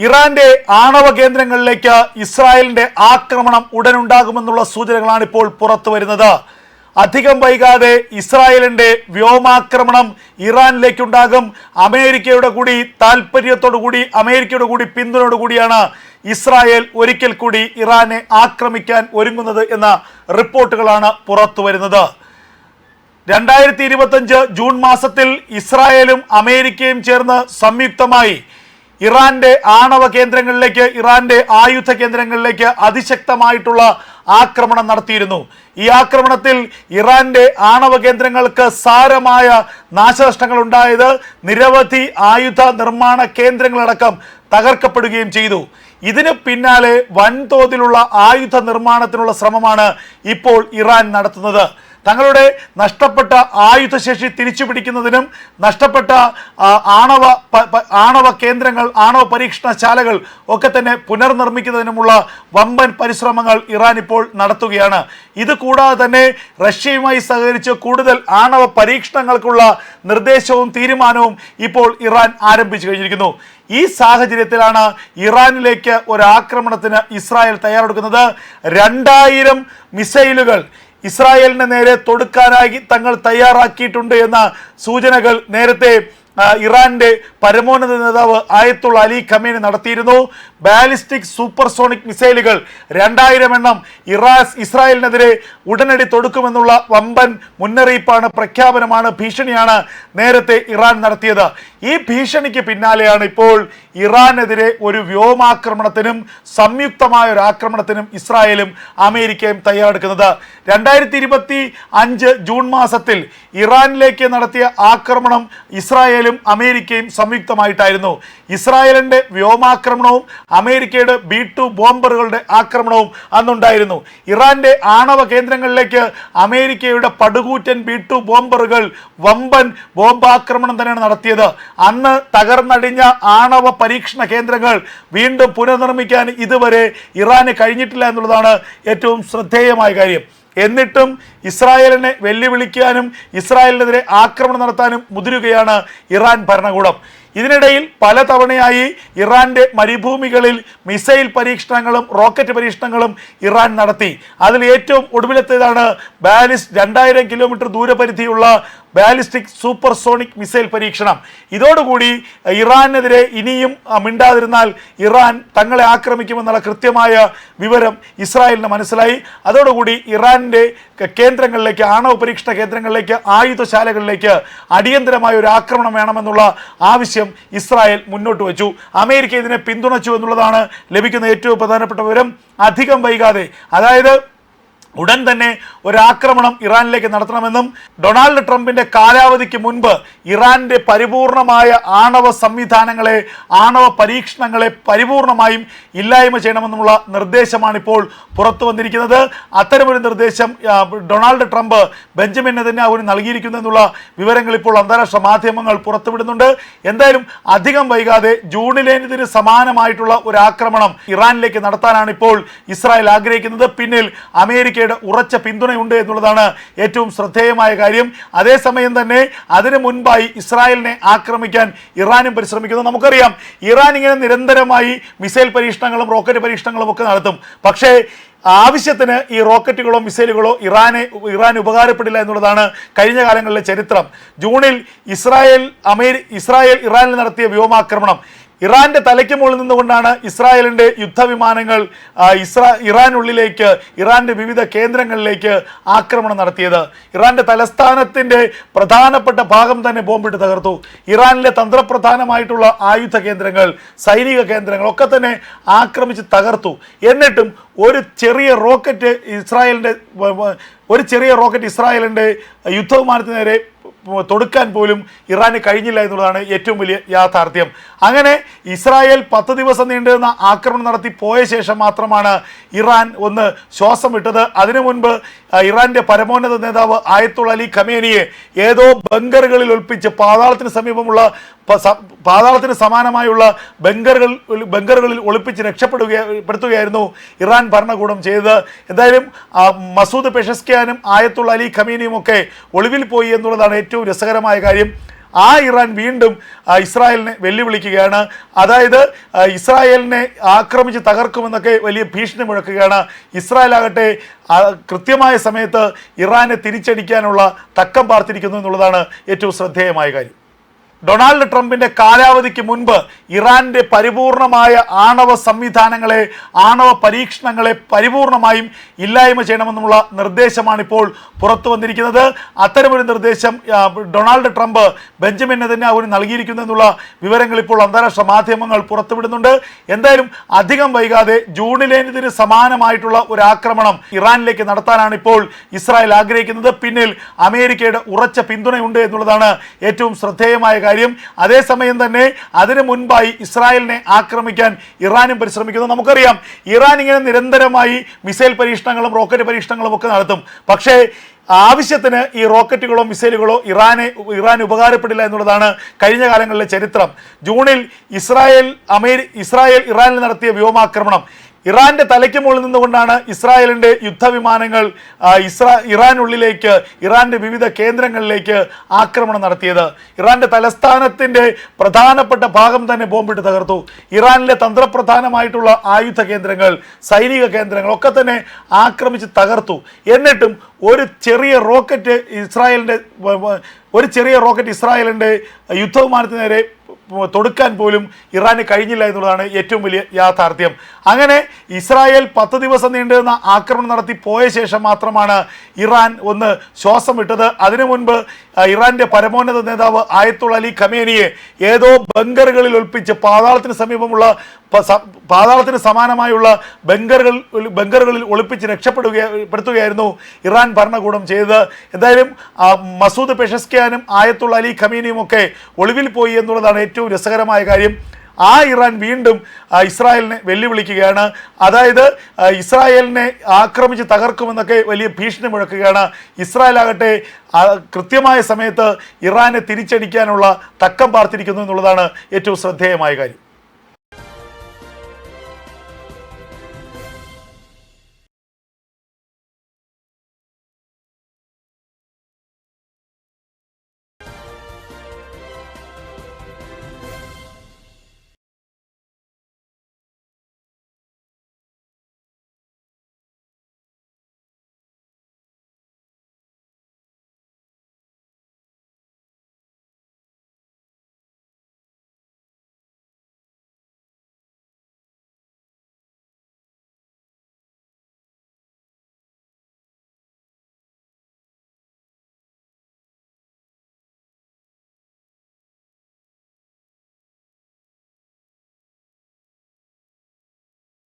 ഇറാന്റെ ആണവ കേന്ദ്രങ്ങളിലേക്ക് ഇസ്രായേലിന്റെ ആക്രമണം ഉടനുണ്ടാകുമെന്നുള്ള സൂചനകളാണ് ഇപ്പോൾ പുറത്തു വരുന്നത്. അധികം വൈകാതെ ഇസ്രായേലിന്റെ വ്യോമാക്രമണം ഇറാനിലേക്കുണ്ടാകും. അമേരിക്കയുടെ കൂടി താല്പര്യത്തോടു കൂടി അമേരിക്കയുടെ കൂടി പിന്തുണയോടു കൂടിയാണ് ഇസ്രായേൽ ഒരിക്കൽ കൂടി ഇറാനെ ആക്രമിക്കാൻ ഒരുങ്ങുന്നത് എന്ന റിപ്പോർട്ടുകളാണ് പുറത്തു വരുന്നത്. രണ്ടായിരത്തി ഇരുപത്തഞ്ച് ജൂൺ മാസത്തിൽ ഇസ്രായേലും അമേരിക്കയും ചേർന്ന് സംയുക്തമായി ഇറാന്റെ ആണവ കേന്ദ്രങ്ങളിലേക്ക് ഇറാന്റെ ആയുധ കേന്ദ്രങ്ങളിലേക്ക് അതിശക്തമായിട്ടുള്ള ആക്രമണം നടത്തിയിരുന്നു. ഈ ആക്രമണത്തിൽ ഇറാന്റെ ആണവ കേന്ദ്രങ്ങൾക്ക് സാരമായ നാശനഷ്ടങ്ങൾ ഉണ്ടായത് നിരവധി ആയുധ നിർമ്മാണ കേന്ദ്രങ്ങളടക്കം തകർക്കപ്പെടുകയും ചെയ്തു. ഇതിന് പിന്നാലെ വൻതോതിലുള്ള ആയുധ നിർമ്മാണത്തിനുള്ള ശ്രമമാണ് ഇപ്പോൾ ഇറാൻ നടത്തുന്നത്. തങ്ങളുടെ നഷ്ടപ്പെട്ട ആയുധശേഷി തിരിച്ചു പിടിക്കുന്നതിനും നഷ്ടപ്പെട്ട ആണവ ആണവ കേന്ദ്രങ്ങൾ ആണവ പരീക്ഷണശാലകൾ ഒക്കെ തന്നെ പുനർനിർമ്മിക്കുന്നതിനുമുള്ള വമ്പൻ പരിശ്രമങ്ങൾ ഇറാൻ ഇപ്പോൾ നടത്തുകയാണ്. ഇത് കൂടാതെ തന്നെ റഷ്യയുമായി സഹകരിച്ച് കൂടുതൽ ആണവ പരീക്ഷണങ്ങൾക്കുള്ള നിർദ്ദേശവും തീരുമാനവും ഇപ്പോൾ ഇറാൻ ആരംഭിച്ചു കഴിഞ്ഞിരിക്കുന്നു. ഈ സാഹചര്യത്തിലാണ് ഇറാനിലേക്ക് ഒരു ആക്രമണത്തിന് ഇസ്രായേൽ തയ്യാറെടുക്കുന്നത്. രണ്ടായിരം മിസൈലുകൾ ഇസ്രായേലിന് നേരെ തൊടുക്കാനായി തങ്ങൾ തയ്യാറാക്കിയിട്ടുണ്ട് എന്ന സൂചനകൾ നേരത്തെ ഇറാന്റെ പരമോന്നത നേതാവ് ആയത്തുള്ള അലി ഖമേനി നടത്തിയിരുന്നു. ബാലിസ്റ്റിക് സൂപ്പർസോണിക് മിസൈലുകൾ രണ്ടായിരം എണ്ണം ഇറാസ് ഇസ്രായേലിനെതിരെ ഉടനടി തൊടുക്കുമെന്നുള്ള വമ്പൻ മുന്നറിയിപ്പാണ് പ്രഖ്യാപനമാണ് ഭീഷണിയാണ് നേരത്തെ ഇറാൻ നടത്തിയത്. ഈ ഭീഷണിക്ക് പിന്നാലെയാണ് ഇപ്പോൾ ഇറാനെതിരെ ഒരു വ്യോമാക്രമണത്തിനും സംയുക്തമായ ഒരു ആക്രമണത്തിനും ഇസ്രായേലും അമേരിക്കയും തയ്യാറെടുക്കുന്നത്. രണ്ടായിരത്തി ഇരുപത്തി അഞ്ച് ജൂൺ മാസത്തിൽ ഇറാനിലേക്ക് നടത്തിയ ആക്രമണം ഇസ്രായേലും അമേരിക്കയും സംയുക്തമായിട്ടായിരുന്നു. ഇസ്രായേലിന്റെ വ്യോമാക്രമണവും അമേരിക്കയുടെ ബി ടു ബോംബറുകളുടെ ആക്രമണവും അന്നുണ്ടായിരുന്നു. ഇറാന്റെ ആണവ കേന്ദ്രങ്ങളിലേക്ക് അമേരിക്കയുടെ പടുകൂറ്റൻ ബി ടു ബോംബറുകൾ വമ്പൻ ബോംബാക്രമണം തന്നെയാണ് നടത്തിയത്. അന്ന് തകർന്നടിഞ്ഞ ആണവ പരീക്ഷണ കേന്ദ്രങ്ങൾ വീണ്ടും പുനർനിർമ്മിക്കാൻ ഇതുവരെ ഇറാന് കഴിഞ്ഞിട്ടില്ല എന്നുള്ളതാണ് ഏറ്റവും ശ്രദ്ധേയമായ കാര്യം. എന്നിട്ടും ഇസ്രായേലിനെ വെല്ലുവിളിക്കാനും ഇസ്രായേലിനെതിരെ ആക്രമണം നടത്താനും മുതിരുകയാണ് ഇറാൻ ഭരണകൂടം. ഇതിനിടയിൽ പലതവണയായി ഇറാന്റെ മരുഭൂമികളിൽ മിസൈൽ പരീക്ഷണങ്ങളും റോക്കറ്റ് പരീക്ഷണങ്ങളും ഇറാൻ നടത്തി. അതിൽ ഏറ്റവും ഒടുവിലത്തേതാണ് ബാലിസ് രണ്ടായിരം കിലോമീറ്റർ ദൂരപരിധിയുള്ള ബാലിസ്റ്റിക് സൂപ്പർസോണിക് മിസൈൽ പരീക്ഷണം. ഇതോടുകൂടി ഇറാനെതിരെ ഇനിയും മിണ്ടാതിരുന്നാൽ ഇറാൻ തങ്ങളെ ആക്രമിക്കുമെന്നുള്ള കൃത്യമായ വിവരം ഇസ്രായേലിന് മനസ്സിലായി. അതോടുകൂടി ഇറാനിന്റെ കേന്ദ്രങ്ങളിലേക്ക് ആണവ പരീക്ഷണ കേന്ദ്രങ്ങളിലേക്ക് ആയുധശാലകളിലേക്ക് അടിയന്തരമായ ഒരു ആക്രമണം വേണമെന്നുള്ള ആവശ്യം ഇസ്രായേൽ മുന്നോട്ട് വച്ചു. അമേരിക്ക ഇതിനെ പിന്തുണച്ചു എന്നുള്ളതാണ് ലഭിക്കുന്ന ഏറ്റവും പ്രധാനപ്പെട്ട വിവരം. അധികം വൈകാതെ അതായത് ഉടൻ തന്നെ ഒരാക്രമണം ഇറാനിലേക്ക് നടത്തണമെന്നും ഡൊണാൾഡ് ട്രംപിന്റെ കാലാവധിക്ക് മുൻപ് ഇറാന്റെ പരിപൂർണമായ ആണവ സംവിധാനങ്ങളെ ആണവ പരീക്ഷണങ്ങളെ പരിപൂർണമായും ഇല്ലായ്മ ചെയ്യണമെന്നുള്ള നിർദ്ദേശമാണ് ഇപ്പോൾ പുറത്തു വന്നിരിക്കുന്നത്. അത്തരമൊരു നിർദ്ദേശം ഡൊണാൾഡ് ട്രംപ് ബെഞ്ചമിൻ നെതന്യാഹുവിന് നൽകിയിരിക്കുന്നു എന്നുള്ള വിവരങ്ങൾ ഇപ്പോൾ അന്താരാഷ്ട്ര മാധ്യമങ്ങൾ പുറത്തുവിടുന്നുണ്ട്. എന്തായാലും അധികം വൈകാതെ ജൂണിലേതിന് സമാനമായിട്ടുള്ള ഒരു ആക്രമണം ഇറാനിലേക്ക് നടത്താനാണ് ഇപ്പോൾ ഇസ്രായേൽ ആഗ്രഹിക്കുന്നത്. പിന്നിൽ അമേരിക്കയുടെ ഉറച്ച പിന്തുണയുണ്ട് എന്നുള്ളതാണ് ഏറ്റവും ശ്രദ്ധേയമായ കാര്യം. അതേസമയം തന്നെ അതിനു മുൻപായി ഇസ്രായേലിനെ ആക്രമിക്കാൻ ഇറാനും പരിശ്രമിക്കുന്നു. നമുക്കറിയാം ഇറാൻ ഇങ്ങനെ നിരന്തരമായി മിസൈൽ പരീക്ഷണങ്ങളും റോക്കറ്റ് പരീക്ഷണങ്ങളും ഒക്കെ നടത്തും. പക്ഷേ ആവശ്യത്തിന് ഈ റോക്കറ്റുകളോ മിസൈലുകളോ ഇറാനെ ഇറാൻ ഉപകാരപ്പെടില്ല എന്നുള്ളതാണ് കഴിഞ്ഞ കാലങ്ങളിലെ ചരിത്രം. ജൂണിൽ ഇസ്രായേൽ അമേരി ഇസ്രായേൽ ഇറാനിൽ നടത്തിയ വ്യോമാക്രമണം. ഇറാന്റെ തലയ്ക്ക് മുകളിൽ നിന്നുകൊണ്ടാണ് ഇസ്രായേലിന്റെ യുദ്ധവിമാനങ്ങൾ ഇസ്രാ ഇറാനുള്ളിലേക്ക് ഇറാന്റെ വിവിധ കേന്ദ്രങ്ങളിലേക്ക് ആക്രമണം നടത്തിയത്. ഇറാന്റെ തലസ്ഥാനത്തിന്റെ പ്രധാനപ്പെട്ട ഭാഗം തന്നെ ബോംബിട്ട് തകർത്തു. ഇറാനിലെ തന്ത്രപ്രധാനമായിട്ടുള്ള ആയുധ കേന്ദ്രങ്ങൾ സൈനിക കേന്ദ്രങ്ങൾ ഒക്കെ തന്നെ ആക്രമിച്ച് തകർത്തു. എന്നിട്ടും ഒരു ചെറിയ റോക്കറ്റ് ഇസ്രായേലിന്റെ ഒരു ചെറിയ റോക്കറ്റ് ഇസ്രായേലിന്റെ യുദ്ധവിമാനത്തിന് നേരെ തൊടുക്കാൻ പോലും ഇറാന് കഴിഞ്ഞില്ല എന്നുള്ളതാണ് ഏറ്റവും വലിയ യാഥാർത്ഥ്യം. അങ്ങനെ ഇസ്രായേൽ പത്ത് ദിവസം നീണ്ടുനിന്ന ആക്രമണം നടത്തി പോയ ശേഷം മാത്രമാണ് ഇറാൻ ഒന്ന് ശ്വാസം വിട്ടത്. അതിനു മുൻപ് ഇറാന്റെ പരമോന്നത നേതാവ് ആയത്തുള്ള അലി ഖമേനിയെ ഏതോ ബങ്കറുകളിൽ ഒളിപ്പിച്ച് പാതാളത്തിന് സമീപമുള്ള പാതാളത്തിന് സമാനമായുള്ള ബങ്കറുകൾ ബങ്കറുകളിൽ ഒളിപ്പിച്ച് രക്ഷപ്പെടുകപ്പെടുത്തുകയായിരുന്നു ഇറാൻ ഭരണകൂടം ചെയ്തത്. എന്തായാലും മസൂദ് പെഷസ്കിയാനും ആയത്തുള്ള അലി ഖമീനിയും ഒക്കെ ഒളിവിൽ പോയി എന്നുള്ളതാണ് ഏറ്റവും രസകരമായ കാര്യം. ആ ഇറാൻ വീണ്ടും ഇസ്രായേലിനെ വെല്ലുവിളിക്കുകയാണ്. അതായത് ഇസ്രായേലിനെ ആക്രമിച്ച് തകർക്കുമെന്നൊക്കെ വലിയ ഭീഷണി മുഴക്കുകയാണ്. ഇസ്രായേൽ ആകട്ടെ കൃത്യമായ സമയത്ത് ഇറാനെ തിരിച്ചടിക്കാനുള്ള തക്കം പാർത്തിരിക്കുന്നു എന്നുള്ളതാണ് ഏറ്റവും ശ്രദ്ധേയമായ കാര്യം. ഡൊണാൾഡ് ട്രംപിന്റെ കാലാവധിക്ക് മുൻപ് ഇറാന്റെ പരിപൂർണമായ ആണവ സംവിധാനങ്ങളെ ആണവ പരീക്ഷണങ്ങളെ പരിപൂർണമായും ഇല്ലായ്മ ചെയ്യണമെന്നുള്ള നിർദ്ദേശമാണ് ഇപ്പോൾ പുറത്തു വന്നിരിക്കുന്നത്. അത്തരമൊരു നിർദ്ദേശം ഡൊണാൾഡ് ട്രംപ് ബെഞ്ചമിൻ നെതന്യാഹുവിന് നൽകിയിരിക്കുന്നു എന്നുള്ള വിവരങ്ങൾ ഇപ്പോൾ അന്താരാഷ്ട്ര മാധ്യമങ്ങൾ പുറത്തുവിടുന്നുണ്ട്. എന്തായാലും അധികം വൈകാതെ ജൂണിലേതിന് സമാനമായിട്ടുള്ള ഒരു ആക്രമണം ഇറാനിലേക്ക് നടത്താനാണ് ഇപ്പോൾ ഇസ്രായേൽ ആഗ്രഹിക്കുന്നത്. പിന്നിൽ അമേരിക്കയുടെ ഉറച്ച പിന്തുണയുണ്ട് എന്നുള്ളതാണ് ഏറ്റവും ശ്രദ്ധേയമായ കാര്യം. അതേസമയം തന്നെ അതിനു മുൻപായി ഇസ്രായേലിനെ ആക്രമിക്കാൻ ഇറാനും പരിശ്രമിക്കുന്നു. നമുക്കറിയാം ഇറാൻ ഇങ്ങനെ നിരന്തരമായി മിസൈൽ പരീക്ഷണങ്ങളും റോക്കറ്റ് പരീക്ഷണങ്ങളും ഒക്കെ നടത്തും. പക്ഷേ ആവശ്യത്തിന് ഈ റോക്കറ്റുകളോ മിസൈലുകളോ ഇറാനെ ഇറാൻ ഉപകാരപ്പെടില്ല എന്നുള്ളതാണ് കഴിഞ്ഞ കാലങ്ങളിലെ ചരിത്രം. ജൂണിൽ ഇസ്രായേൽ അമേരി ഇസ്രായേൽ ഇറാനിൽ നടത്തിയ വ്യോമാക്രമണം. ഇറാന്റെ തലയ്ക്ക് മുകളിൽ നിന്നുകൊണ്ടാണ് ഇസ്രായേലിന്റെ യുദ്ധവിമാനങ്ങൾ ഇസ്രാ ഇറാനുള്ളിലേക്ക് ഇറാന്റെ വിവിധ കേന്ദ്രങ്ങളിലേക്ക് ആക്രമണം നടത്തിയത്. ഇറാന്റെ തലസ്ഥാനത്തിന്റെ പ്രധാനപ്പെട്ട ഭാഗം തന്നെ ബോംബിട്ട് തകർത്തു. ഇറാനിലെ തന്ത്രപ്രധാനമായിട്ടുള്ള ആയുധ കേന്ദ്രങ്ങൾ സൈനിക കേന്ദ്രങ്ങൾ ഒക്കെ തന്നെ ആക്രമിച്ച് തകർത്തു. എന്നിട്ടും ഒരു ചെറിയ റോക്കറ്റ് ഇസ്രായേലിന്റെ ഒരു ചെറിയ റോക്കറ്റ് ഇസ്രായേലിന്റെ യുദ്ധവിമാനത്തിന് നേരെ തൊടുക്കാൻ പോലും ഇറാന് കഴിഞ്ഞില്ല എന്നുള്ളതാണ് ഏറ്റവും വലിയ യാഥാർത്ഥ്യം. അങ്ങനെ ഇസ്രായേൽ പത്ത് ദിവസം നീണ്ടുവന്ന ആക്രമണം നടത്തി പോയ ശേഷം മാത്രമാണ് ഇറാൻ ഒന്ന് ശ്വാസം വിട്ടത്. അതിനു മുൻപ് ഇറാന്റെ പരമോന്നത നേതാവ് ആയത്തുള്ള അലി ഖമേനിയെ ഏതോ ബങ്കറുകളിൽ ഒൽപ്പിച്ച് പാതാളത്തിന് സമീപമുള്ള പാതാളത്തിന് സമാനമായുള്ള ബങ്കറുകൾ ബങ്കറുകളിൽ ഒളിപ്പിച്ച് രക്ഷപ്പെടുക പെടുത്തുകയായിരുന്നു ഇറാൻ ഭരണകൂടം ചെയ്തത്. എന്തായാലും മസൂദ് പെഷസ്കിയാനും ആയത്തുള്ള അലി ഖമീനിയും ഒക്കെ ഒളിവിൽ പോയി എന്നുള്ളതാണ് ഏറ്റവും രസകരമായ കാര്യം. ആ ഇറാൻ വീണ്ടും ഇസ്രായേലിനെ വെല്ലുവിളിക്കുകയാണ്. അതായത് ഇസ്രായേലിനെ ആക്രമിച്ച് തകർക്കുമെന്നൊക്കെ വലിയ ഭീഷണി മുഴക്കുകയാണ്. ഇസ്രായേൽ ആകട്ടെ കൃത്യമായ സമയത്ത് ഇറാനെ തിരിച്ചടിക്കാനുള്ള തക്കം പാർത്തിരിക്കുന്നു എന്നുള്ളതാണ് ഏറ്റവും ശ്രദ്ധേയമായ കാര്യം.